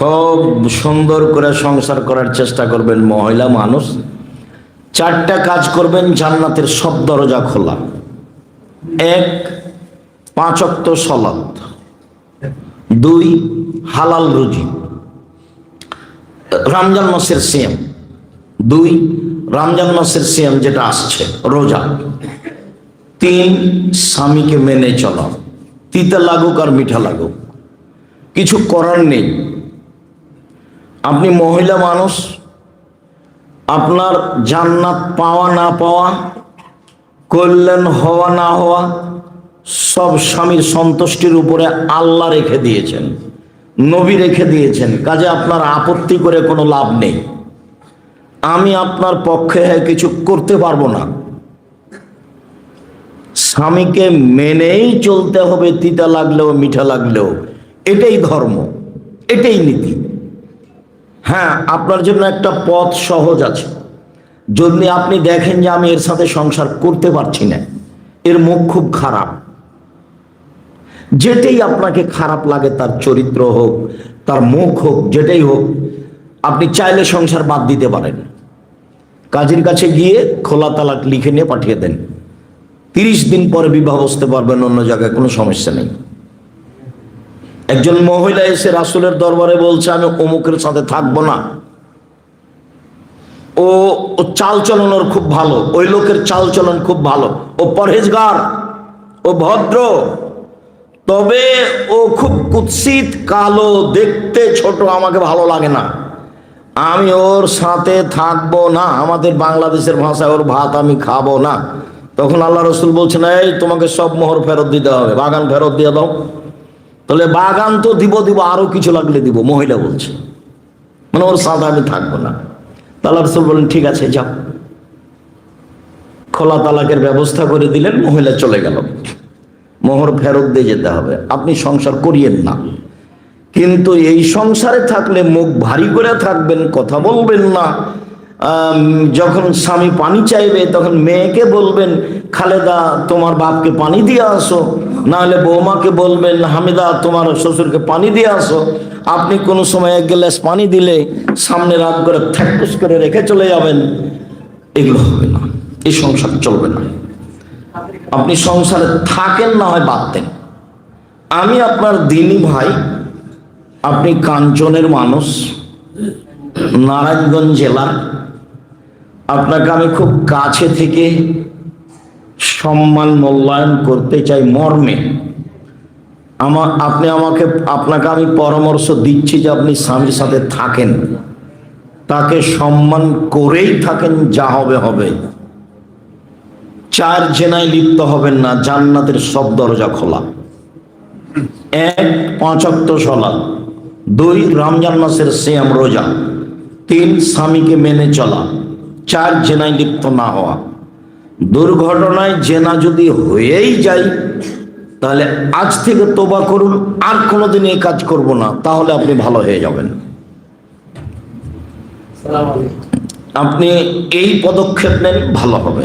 খুব সুন্দর করে সংসার করার চেষ্টা করবেন মহিলা মানুষ। চারটা কাজ করবেন, জান্নাতের সব দরজা খোলা। এক, পাঁচ অক্ত সলাদ দুই, হালাল রুজি। রমজান মাসের সিয়াম। দুই, রমজান মাসের সিয়াম যেটা আসছে, রোজা। তিন, স্বামীকে মেনে চলা। তিতা লাগুক আর মিঠা লাগুক। কিছু করার নেই। আপনি মহিলা মানুষ, আপনার জান্নাত পাওয়া না পাওয়া, কল্যাণ হওয়া না হওয়া, সব স্বামীর সন্তুষ্টির উপরে আল্লাহ রেখে দিয়েছেন, নবী রেখে দিয়েছেন, কাজে আপনার আপত্তি করে কোনো লাভ নেই। আমি আপনার পক্ষে কিছু করতে পারব না। স্বামীকে মেনেই চলতে হবে, তিতা লাগলেও মিঠা লাগলেও। এটাই ধর্ম, এটাই নীতি। হ্যাঁ আপনার জন্য একটা পথ সহজ আছে। যদি আপনি দেখেন যে আমি এর সাথে সংসার করতে পারছি না, এর মুখ খুব খারাপ। যেটাই আপনাকে খারাপ লাগে, তার চরিত্র হোক, তার মুখ হোক, যেটাই হোক, আপনি চাইলে সংসার বাদ দিতে পারেন। কাজের কাছে গিয়ে খোলা তালাক লিখে নিয়ে পাঠিয়ে দেন। তিরিশ দিন পরে বিবাহ বসতে পারবেন, অন্য জায়গায় কোনো সমস্যা নেই। একজন মহিলা এসে রাসুলের দরবারে বলছে, আমি অমুকের সাথে থাকব না। ও চাল চলন ওর খুব ভালো, ওই লোকের চাল চলন খুব ভালো। ও পরহেজগার, ও ভদ্র, তবে ও খুব কুৎসিত, কালো, দেখতে ছোট, আমাকে ভালো লাগে না। আমি ওর সাথে থাকব না, আমাদের বাংলাদেশের ভাষায় ওর ভাত আমি খাব না। তখন আল্লাহ রসুল বলছেন, এই, তোমাকে সব মোহর ফেরত দিতে হবে, বাগান ফেরত দিয়ে দাও। তাহলে বাগান তো দিব দিব, আরও কিছু লাগলে দিব, মহিলা বলছে। মানে ওর সাথে আমি থাকব না। তাল্লা রসুল বলেন ঠিক আছে, যাও। খোলা তালাকের ব্যবস্থা করে দিলেন, মহিলা চলে গেল। মোহর ফেরত দিয়ে যেতে হবে। আপনি সংসার করিয়েন না। কিন্তু এই সংসারে থাকলে মুখ ভারী করে থাকবেন, কথা বলবেন না। যখন স্বামী পানি চাইবে, তখন মেয়েকে বলবেন, খালেদা, তোমার বাপকে পানি দিয়ে আসো। নাহলে বৌমাকে বলবেন, হামিদা, তোমার শ্বশুরকে পানি দিয়ে আসো। আপনি কোনো সময় এক গ্লাস পানি দিলে সামনে রাগ করে থ্যাকুস করে রেখে চলে যাবেন। এগুলো হবে না। এই সংসার চলবে না। আপনি সংসারে থাকেন না হয় বাদ দেন। আমি আপনার দিনী ভাই, আপনি কাঞ্চনের মানুষ, নারায়ণগঞ্জ জেলার। আপনাকে আমি খুব কাছে থেকে সম্মান মূল্যায়ন করতে চাই মর্মে। আমার আপনি আমাকে, আপনাকে আমি পরামর্শ দিচ্ছি যে আপনি স্বামীর সাথে থাকেন। তাকে সম্মান করেই থাকেন, যা হবে হবে। চার জেনায় লিপ্ত হবেন না, জান্নাতের সব দরজা খোলা। এক পাঁচক্ত সলা দুই, রমজান মাসের শ্যাম রোজা। তিন, স্বামীকে মেনে চলা। চার জেনায় লিপ্ত না হওয়া। দুর্ঘটনায় জেনা যদি হয়েই যায় তাহলে আজ থেকে তোবা করুন আর কোনোদিন এই কাজ করব না তাহলে আপনি ভালো হয়ে যাবেন। আপনি এই পদক্ষেপ নেন ভালো হবে।